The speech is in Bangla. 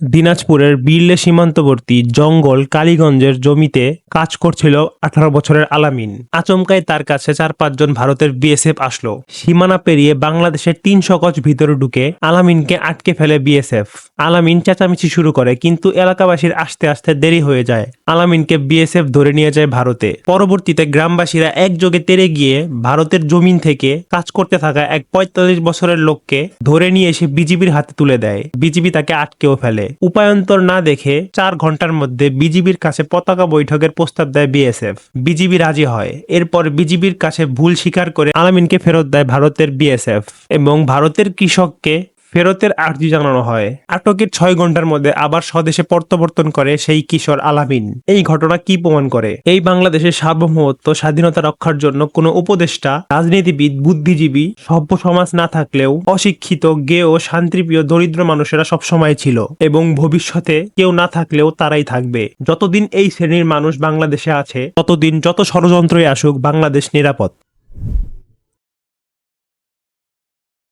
দিনাজপুরের বিরলে সীমান্তবর্তী জঙ্গল কালীগঞ্জের জমিতে কাজ করছিল আঠারো বছরের আলামিন। আচমকায় তার কাছে চার পাঁচজন ভারতের বিএসএফ আসলো। সীমানা পেরিয়ে বাংলাদেশের তিনশো গজ ভিতরে ঢুকে আলামিনকে আটকে ফেলে বিএসএফ। আলামিন চেঁচামেচি শুরু করে, কিন্তু এলাকাবাসীর আসতে আসতে দেরি হয়ে যায়। আলামিনকে বিএসএফ ধরে নিয়ে যায় ভারতে। পরবর্তীতে গ্রামবাসীরা একযোগে তেরে গিয়ে ভারতের জমিন থেকে কাজ করতে থাকা এক পঁয়তাল্লিশ বছরের লোককে ধরে নিয়ে এসে বিজিবির হাতে তুলে দেয়। বিজিবি তাকে আটকেও ফেলে। উপায়ন্তর না দেখে চার ঘণ্টার মধ্যে বিজিবির কাছে পতাকা বৈঠকের প্রস্তাব দেয় বিএসএফ। বিজিবি রাজি হয়। এরপর বিজিবির কাছে ভুল স্বীকার করে আলামিনকে ফেরত দেয় ভারতের বিএসএফ এবং ভারতের কৃষককে ফেরতের আর্জি জানানো হয়। আটকের ছয় ঘণ্টার মধ্যে আবার স্বদেশে প্রত্যাবর্তন করে সেই কিশোর আলামিন। এই ঘটনা কি প্রমাণ করে? এই বাংলাদেশের সার্বভৌমত্ব, স্বাধীনতা রক্ষার জন্য কোনো উপদেষ্টা, রাজনীতিবিদ, বুদ্ধিজীবী, সভ্য সমাজ না থাকলেও অশিক্ষিত, গেয়, শান্তিপ্রিয়, দরিদ্র মানুষেরা সবসময় ছিল এবং ভবিষ্যতে কেউ না থাকলেও তারাই থাকবে। যতদিন এই শ্রেণির মানুষ বাংলাদেশে আছে, ততদিন যত ষড়যন্ত্রই আসুক, বাংলাদেশ নিরাপদ।